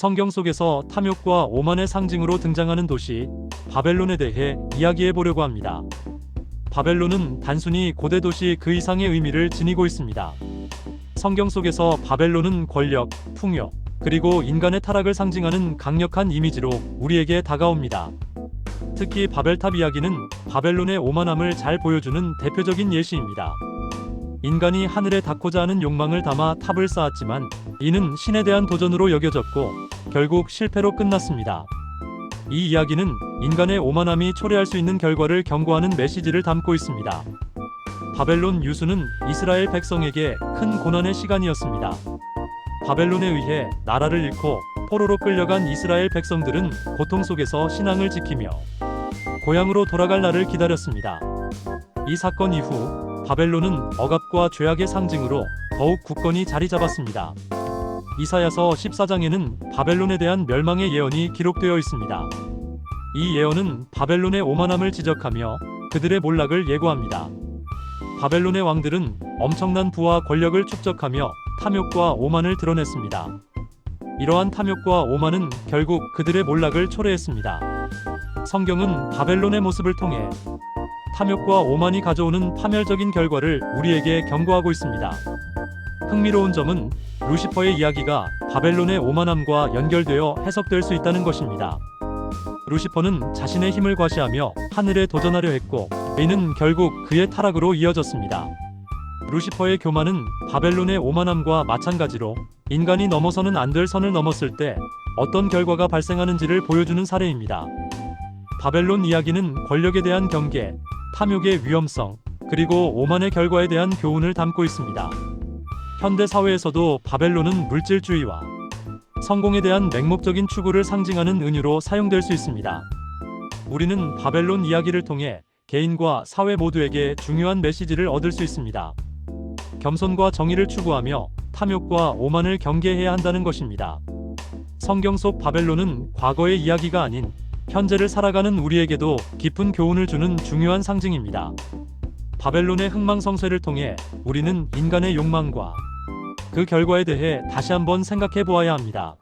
성경 속에서 탐욕과 오만의 상징으로 등장하는 도시 바벨론에 대해 이야기해 보려고 합니다. 바벨론은 단순히 고대 도시 그 이상의 의미를 지니고 있습니다. 성경 속에서 바벨론은 권력, 풍요, 그리고 인간의 타락을 상징하는 강력한 이미지로 우리에게 다가옵니다. 특히 바벨탑 이야기는 바벨론의 오만함을 잘 보여주는 대표적인 예시입니다. 인간이 하늘에 닿고자 하는 욕망을 담아 탑을 쌓았지만 이는 신에 대한 도전으로 여겨졌고 결국 실패로 끝났습니다. 이 이야기는 인간의 오만함이 초래할 수 있는 결과를 경고하는 메시지를 담고 있습니다. 바벨론 유수는 이스라엘 백성에게 큰 고난의 시간이었습니다. 바벨론에 의해 나라를 잃고 포로로 끌려간 이스라엘 백성들은 고통 속에서 신앙을 지키며 고향으로 돌아갈 날을 기다렸습니다. 이 사건 이후 바벨론은 억압과 죄악의 상징으로 더욱 굳건히 자리 잡았습니다. 이사야서 14장에는 바벨론에 대한 멸망의 예언이 기록되어 있습니다. 이 예언은 바벨론의 오만함을 지적하며 그들의 몰락을 예고합니다. 바벨론의 왕들은 엄청난 부와 권력을 축적하며 탐욕과 오만을 드러냈습니다. 이러한 탐욕과 오만은 결국 그들의 몰락을 초래했습니다. 성경은 바벨론의 모습을 통해 탐욕과 오만이 가져오는 파멸적인 결과를 우리에게 경고하고 있습니다. 흥미로운 점은 루시퍼의 이야기가 바벨론의 오만함과 연결되어 해석될 수 있다는 것입니다. 루시퍼는 자신의 힘을 과시하며 하늘에 도전하려 했고 이는 결국 그의 타락으로 이어졌습니다. 루시퍼의 교만은 바벨론의 오만함과 마찬가지로 인간이 넘어서는 안 될 선을 넘었을 때 어떤 결과가 발생하는지를 보여주는 사례입니다. 바벨론 이야기는 권력에 대한 경계, 탐욕의 위험성, 그리고 오만의 결과에 대한 교훈을 담고 있습니다. 현대 사회에서도 바벨론은 물질주의와 성공에 대한 맹목적인 추구를 상징하는 은유로 사용될 수 있습니다. 우리는 바벨론 이야기를 통해 개인과 사회 모두에게 중요한 메시지를 얻을 수 있습니다. 겸손과 정의를 추구하며 탐욕과 오만을 경계해야 한다는 것입니다. 성경 속 바벨론은 과거의 이야기가 아닌 현재를 살아가는 우리에게도 깊은 교훈을 주는 중요한 상징입니다. 바벨론의 흥망성쇠를 통해 우리는 인간의 욕망과 그 결과에 대해 다시 한번 생각해 보아야 합니다.